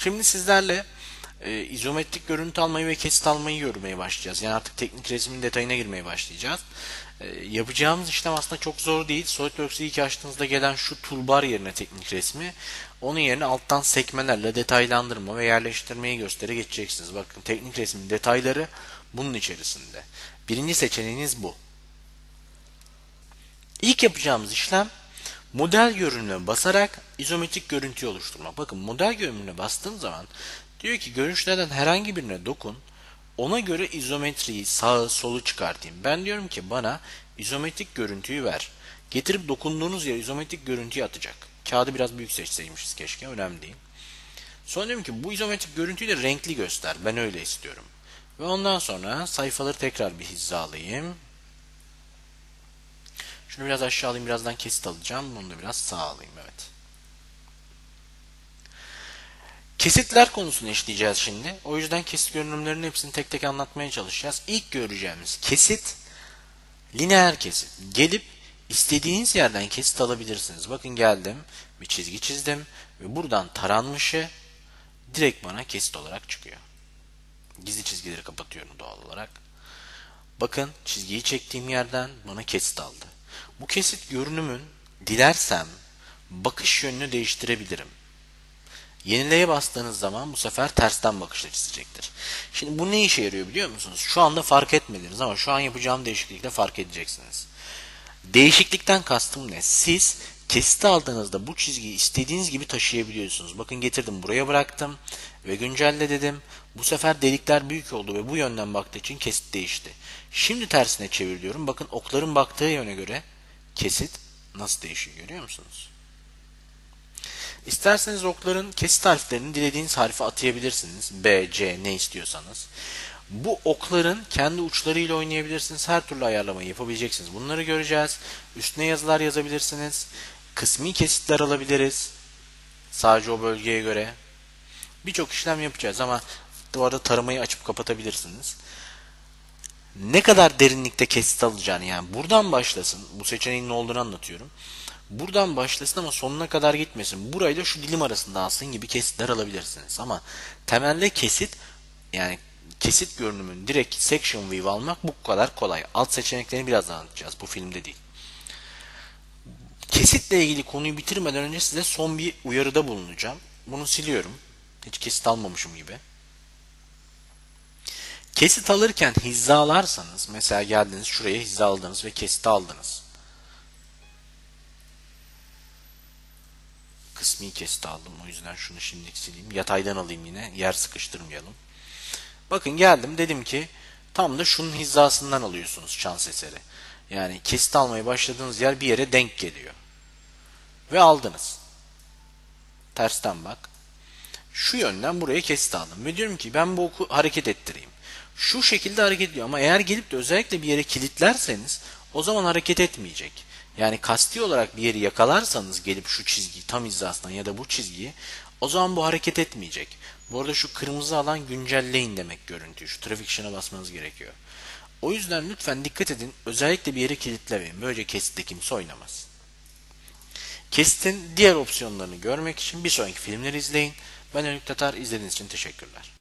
Şimdi sizlerle e, izometrik görüntü almayı ve kesit almayı görmeye başlayacağız. Yani artık teknik resmin detayına girmeye başlayacağız. E, yapacağımız işlem aslında çok zor değil. SolidWorks ilk açtığınızda gelen şu toolbar yerine teknik resmi, onun yerine alttan sekmelerle detaylandırma ve yerleştirmeyi göstere geçeceksiniz. Bakın teknik resmin detayları bunun içerisinde. Birinci seçeneğiniz bu. İlk yapacağımız işlem model görünümüne basarak izometrik görüntü oluşturmak. Bakın model görünümüne bastığım zaman diyor ki görünüşlerden herhangi birine dokun. Ona göre izometriyi sağı solu çıkartayım. Ben diyorum ki bana izometrik görüntüyü ver. Getirip dokunduğunuz yere izometrik görüntüyü atacak. Kağıdı biraz büyük seçseymişiz keşke. Önemli değil. Sonra diyorum ki bu izometrik görüntüyü de renkli göster. Ben öyle istiyorum. Ve ondan sonra sayfaları tekrar bir hizalayayım. Şunu biraz aşağı alayım. Birazdan kesit alacağım. Bunu da biraz sağ alayım. Evet. Kesitler konusunu işleyeceğiz şimdi. O yüzden kesit görünümlerinin hepsini tek tek anlatmaya çalışacağız. İlk göreceğimiz kesit lineer kesit. Gelip istediğiniz yerden kesit alabilirsiniz. Bakın geldim. Bir çizgi çizdim. Ve buradan taranmışı direkt bana kesit olarak çıkıyor. Gizli çizgileri kapatıyorum doğal olarak. Bakın çizgiyi çektiğim yerden bana kesit aldı. Bu kesit görünümün dilersem bakış yönünü değiştirebilirim. Yenileye bastığınız zaman bu sefer tersten bakışla çizecektir. Şimdi bu ne işe yarıyor biliyor musunuz? Şu anda fark etmediniz ama şu an yapacağım değişiklikle fark edeceksiniz. Değişiklikten kastım ne? Siz kesit aldığınızda bu çizgiyi istediğiniz gibi taşıyabiliyorsunuz. Bakın getirdim buraya bıraktım ve güncelle dedim. Bu sefer delikler büyük oldu ve bu yönden baktığı için kesit değişti. Şimdi tersine çeviriyorum. Bakın okların baktığı yöne göre kesit nasıl değişiyor görüyor musunuz? İsterseniz okların kesit harflerini dilediğiniz harfe atayabilirsiniz. B, C ne istiyorsanız. Bu okların kendi uçlarıyla oynayabilirsiniz. Her türlü ayarlamayı yapabileceksiniz. Bunları göreceğiz. Üstüne yazılar yazabilirsiniz. Kısmi kesitler alabiliriz. Sadece o bölgeye göre. Birçok işlem yapacağız ama bu arada taramayı açıp kapatabilirsiniz. Ne kadar derinlikte kesit alacağını yani buradan başlasın. Bu seçeneğin ne olduğunu anlatıyorum. Buradan başlasın ama sonuna kadar gitmesin. Burayla şu dilim arasında alsın gibi kesitler alabilirsiniz. Ama temelde kesit yani kesit görünümün direkt section view almak bu kadar kolay. Alt seçeneklerini biraz anlatacağız. Bu filmde değil. Kesitle ilgili konuyu bitirmeden önce size son bir uyarıda bulunacağım. Bunu siliyorum. Hiç kesit almamışım gibi. Kesit alırken hizalarsanız mesela geldiniz şuraya hizaladınız ve kesit aldınız. Kısmi kesit aldım o yüzden şunu şimdi sileyim. Yataydan alayım yine yer sıkıştırmayalım. Bakın geldim dedim ki tam da şunun hizasından alıyorsunuz şans eseri. Yani kesit almaya başladığınız yer bir yere denk geliyor. Ve aldınız. Tersten bak. Şu yönden buraya kesit aldım. Ve diyorum ki ben bu oku hareket ettireyim. Şu şekilde hareket ediyor ama eğer gelip de özellikle bir yere kilitlerseniz o zaman hareket etmeyecek. Yani kasti olarak bir yeri yakalarsanız gelip şu çizgiyi tam hizasından ya da bu çizgiyi o zaman bu hareket etmeyecek. Bu arada şu kırmızı alan güncelleyin demek görüntüyü. Şu trafik ışığına basmanız gerekiyor. O yüzden lütfen dikkat edin. Özellikle bir yeri kilitlemeyin. Böylece kesitte kimse oynamaz. Kesitin diğer opsiyonlarını görmek için bir sonraki filmleri izleyin. Ben Önük Tatar. izlediğiniz için teşekkürler.